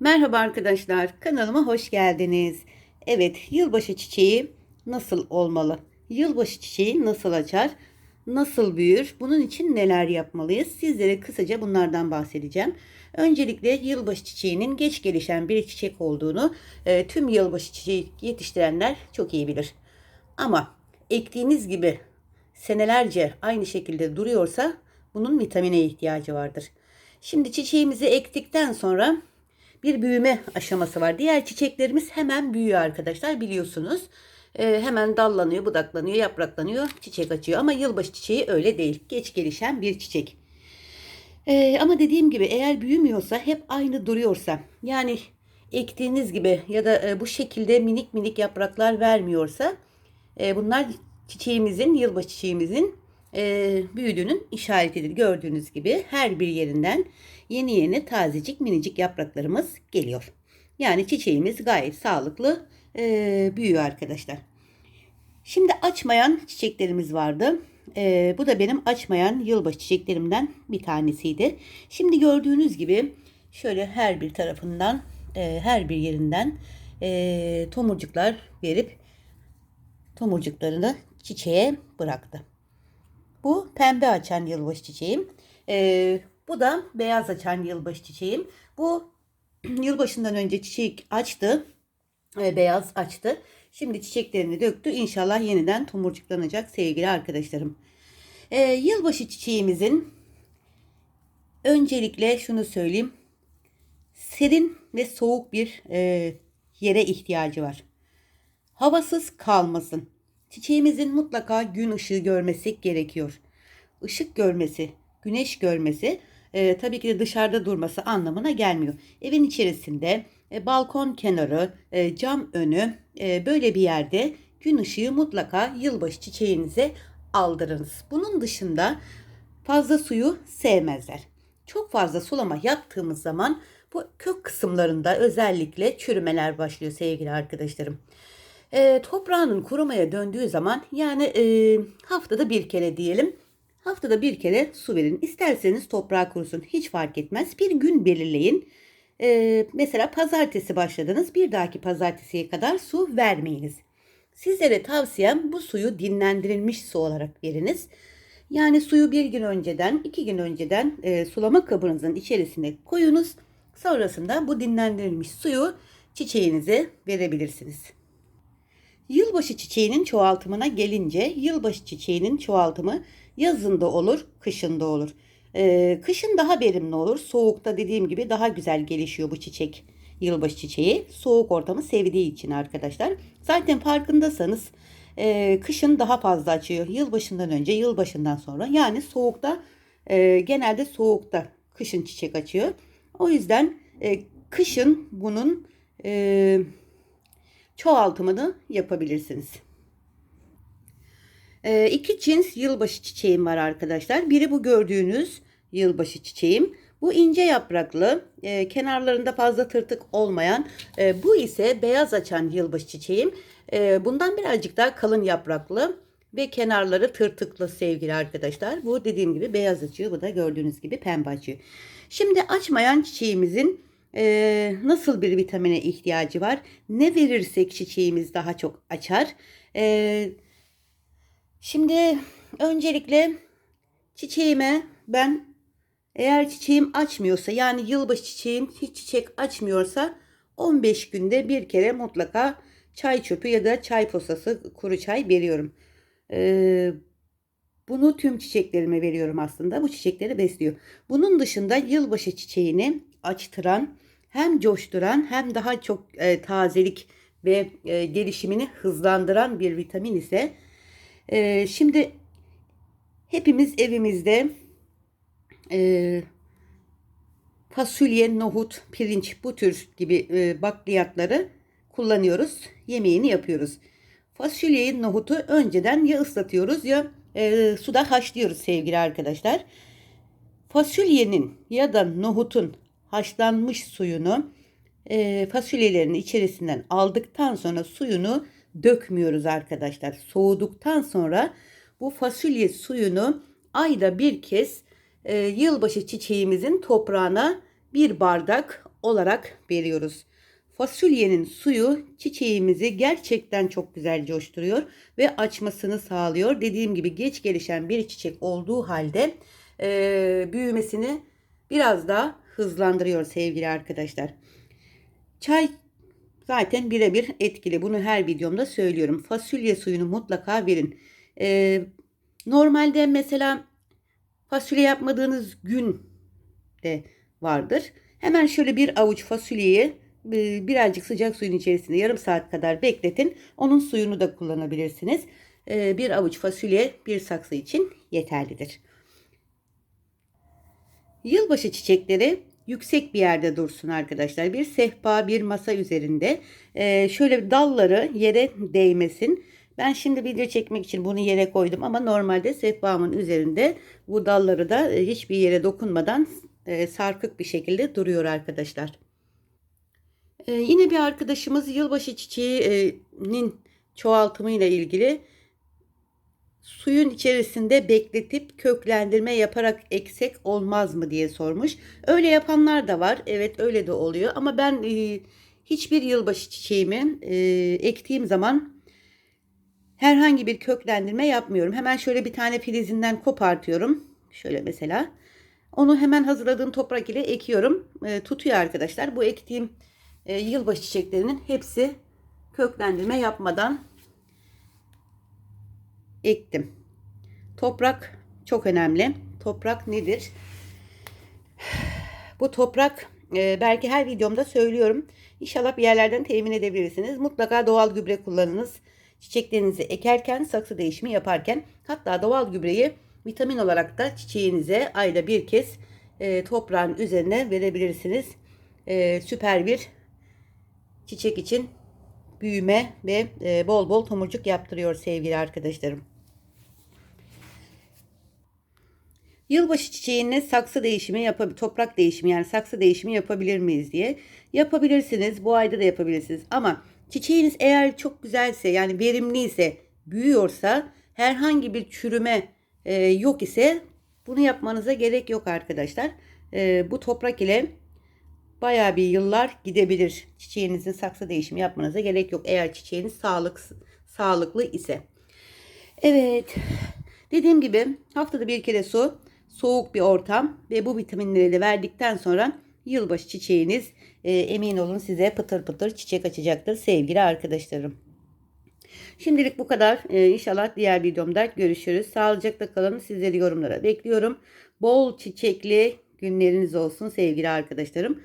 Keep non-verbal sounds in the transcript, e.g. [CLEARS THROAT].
Merhaba arkadaşlar, kanalıma hoş geldiniz. Evet, yılbaşı çiçeği nasıl olmalı? Yılbaşı çiçeği nasıl açar? Nasıl büyür? Bunun için neler yapmalıyız? Sizlere kısaca bunlardan bahsedeceğim. Öncelikle yılbaşı çiçeğinin geç gelişen bir çiçek olduğunu e, tüm yılbaşı çiçeği yetiştirenler çok iyi bilir. Ama ektiğiniz gibi senelerce aynı şekilde duruyorsa bunun vitamine ihtiyacı vardır. Şimdi çiçeğimizi ektikten sonra bir büyüme aşaması var. Diğer çiçeklerimiz hemen büyüyor arkadaşlar biliyorsunuz. Ee, hemen dallanıyor, budaklanıyor, yapraklanıyor, çiçek açıyor. Ama yılbaşı çiçeği öyle değil. Geç gelişen bir çiçek. Ee, ama dediğim gibi eğer büyümüyorsa hep aynı duruyorsa yani ektiğiniz gibi ya da e, bu şekilde minik minik yapraklar vermiyorsa e, bunlar çiçeğimizin, yılbaşı çiçeğimizin e, büyüdüğünün işaretidir. Gördüğünüz gibi her bir yerinden yeni yeni tazecik minicik yapraklarımız geliyor. Yani çiçeğimiz gayet sağlıklı e, büyüyor arkadaşlar. Şimdi açmayan çiçeklerimiz vardı. E, bu da benim açmayan yılbaşı çiçeklerimden bir tanesiydi. Şimdi gördüğünüz gibi şöyle her bir tarafından e, her bir yerinden e, tomurcuklar verip tomurcuklarını çiçeğe bıraktı. Bu pembe açan yılbaşı çiçeğim. Ee, bu da beyaz açan yılbaşı çiçeğim. Bu [CLEARS THROAT] yılbaşından önce çiçek açtı. e, beyaz açtı. Şimdi çiçeklerini döktü. İnşallah yeniden tomurcuklanacak sevgili arkadaşlarım. Ee, yılbaşı çiçeğimizin öncelikle şunu söyleyeyim. Serin ve soğuk bir e, yere ihtiyacı var. Havasız kalmasın. Çiçeğimizin mutlaka gün ışığı görmesi gerekiyor. Işık görmesi, güneş görmesi e, tabii ki de dışarıda durması anlamına gelmiyor. Evin içerisinde e, balkon kenarı, e, cam önü e, böyle bir yerde gün ışığı mutlaka yılbaşı çiçeğinize aldırınız. Bunun dışında fazla suyu sevmezler. Çok fazla sulama yaptığımız zaman bu kök kısımlarında özellikle çürümeler başlıyor sevgili arkadaşlarım. E, toprağının kurumaya döndüğü zaman yani e, haftada bir kere diyelim haftada bir kere su verin. İsterseniz toprağı kurusun hiç fark etmez. Bir gün belirleyin. E, mesela pazartesi başladınız bir dahaki pazartesiye kadar su vermeyiniz. Sizlere tavsiyem bu suyu dinlendirilmiş su olarak veriniz. Yani suyu bir gün önceden, iki gün önceden e, sulama kabınızın içerisine koyunuz. Sonrasında bu dinlendirilmiş suyu çiçeğinize verebilirsiniz. Yılbaşı çiçeğinin çoğaltımına gelince yılbaşı çiçeğinin çoğaltımı yazında olur, kışında olur. Ee, kışın daha verimli olur. Soğukta dediğim gibi daha güzel gelişiyor bu çiçek. Yılbaşı çiçeği soğuk ortamı sevdiği için arkadaşlar. Zaten farkındasanız e, kışın daha fazla açıyor. Yılbaşından önce, yılbaşından sonra. Yani soğukta e, genelde soğukta kışın çiçek açıyor. O yüzden e, kışın bunun e, çoğaltımını yapabilirsiniz. E, iki cins yılbaşı çiçeğim var arkadaşlar. Biri bu gördüğünüz yılbaşı çiçeğim. Bu ince yapraklı, e, kenarlarında fazla tırtık olmayan, e, bu ise beyaz açan yılbaşı çiçeğim. E, bundan birazcık daha kalın yapraklı ve kenarları tırtıklı sevgili arkadaşlar. Bu dediğim gibi beyaz açıyor, bu da gördüğünüz gibi pembe açıyor. Şimdi açmayan çiçeğimizin nasıl bir vitamine ihtiyacı var? Ne verirsek çiçeğimiz daha çok açar? E, şimdi öncelikle çiçeğime ben eğer çiçeğim açmıyorsa yani yılbaşı çiçeğim hiç çiçek açmıyorsa 15 günde bir kere mutlaka çay çöpü ya da çay posası kuru çay veriyorum. Ee, bunu tüm çiçeklerime veriyorum aslında. Bu çiçekleri besliyor. Bunun dışında yılbaşı çiçeğini açtıran, hem coşturan hem daha çok e, tazelik ve e, gelişimini hızlandıran bir vitamin ise e, şimdi hepimiz evimizde e, fasulye, nohut, pirinç bu tür gibi e, bakliyatları kullanıyoruz. Yemeğini yapıyoruz. Fasulyeyi, nohutu önceden ya ıslatıyoruz ya e, suda haşlıyoruz sevgili arkadaşlar. Fasulyenin ya da nohutun haşlanmış suyunu e, fasulyelerin içerisinden aldıktan sonra suyunu dökmüyoruz arkadaşlar. Soğuduktan sonra bu fasulye suyunu ayda bir kez e, yılbaşı çiçeğimizin toprağına bir bardak olarak veriyoruz. Fasulyenin suyu çiçeğimizi gerçekten çok güzel coşturuyor ve açmasını sağlıyor. Dediğim gibi geç gelişen bir çiçek olduğu halde e, büyümesini biraz daha hızlandırıyor sevgili arkadaşlar. Çay zaten birebir etkili. Bunu her videomda söylüyorum. Fasulye suyunu mutlaka verin. E, normalde mesela fasulye yapmadığınız gün de vardır. Hemen şöyle bir avuç fasulyeyi e, birazcık sıcak suyun içerisinde yarım saat kadar bekletin. Onun suyunu da kullanabilirsiniz. E, bir avuç fasulye bir saksı için yeterlidir. Yılbaşı çiçekleri yüksek bir yerde dursun arkadaşlar. Bir sehpa, bir masa üzerinde. E, şöyle dalları yere değmesin. Ben şimdi video çekmek için bunu yere koydum ama normalde sehpamın üzerinde bu dalları da hiçbir yere dokunmadan sarkık bir şekilde duruyor arkadaşlar. Ee, yine bir arkadaşımız yılbaşı çiçeğinin çoğaltımıyla ilgili suyun içerisinde bekletip köklendirme yaparak eksek olmaz mı diye sormuş. Öyle yapanlar da var. Evet öyle de oluyor ama ben e, hiçbir yılbaşı çiçeğimi e, ektiğim zaman herhangi bir köklendirme yapmıyorum. Hemen şöyle bir tane filizinden kopartıyorum. Şöyle mesela. Onu hemen hazırladığım toprak ile ekiyorum. E, tutuyor arkadaşlar. Bu ektiğim e, yılbaşı çiçeklerinin hepsi köklendirme yapmadan ektim. Toprak çok önemli. Toprak nedir? Bu toprak e, belki her videomda söylüyorum. İnşallah bir yerlerden temin edebilirsiniz. Mutlaka doğal gübre kullanınız. Çiçeklerinizi ekerken, saksı değişimi yaparken hatta doğal gübreyi vitamin olarak da çiçeğinize ayda bir kez e, toprağın üzerine verebilirsiniz. E, süper bir çiçek için büyüme ve e, bol bol tomurcuk yaptırıyor sevgili arkadaşlarım. Yılbaşı çiçeğine saksı değişimi yapabilir, toprak değişimi yani saksı değişimi yapabilir miyiz diye. Yapabilirsiniz. Bu ayda da yapabilirsiniz. Ama çiçeğiniz eğer çok güzelse yani verimliyse, büyüyorsa herhangi bir çürüme e, yok ise bunu yapmanıza gerek yok arkadaşlar. E, bu toprak ile bayağı bir yıllar gidebilir. Çiçeğinizin saksı değişimi yapmanıza gerek yok. Eğer çiçeğiniz sağlık, sağlıklı ise. Evet. Dediğim gibi haftada bir kere su, soğuk bir ortam ve bu vitaminleri de verdikten sonra yılbaşı çiçeğiniz e, emin olun size pıtır pıtır çiçek açacaktır sevgili arkadaşlarım. Şimdilik bu kadar. Ee, inşallah diğer videomda görüşürüz. Sağlıcakla kalın. Sizleri yorumlara bekliyorum. Bol çiçekli günleriniz olsun sevgili arkadaşlarım.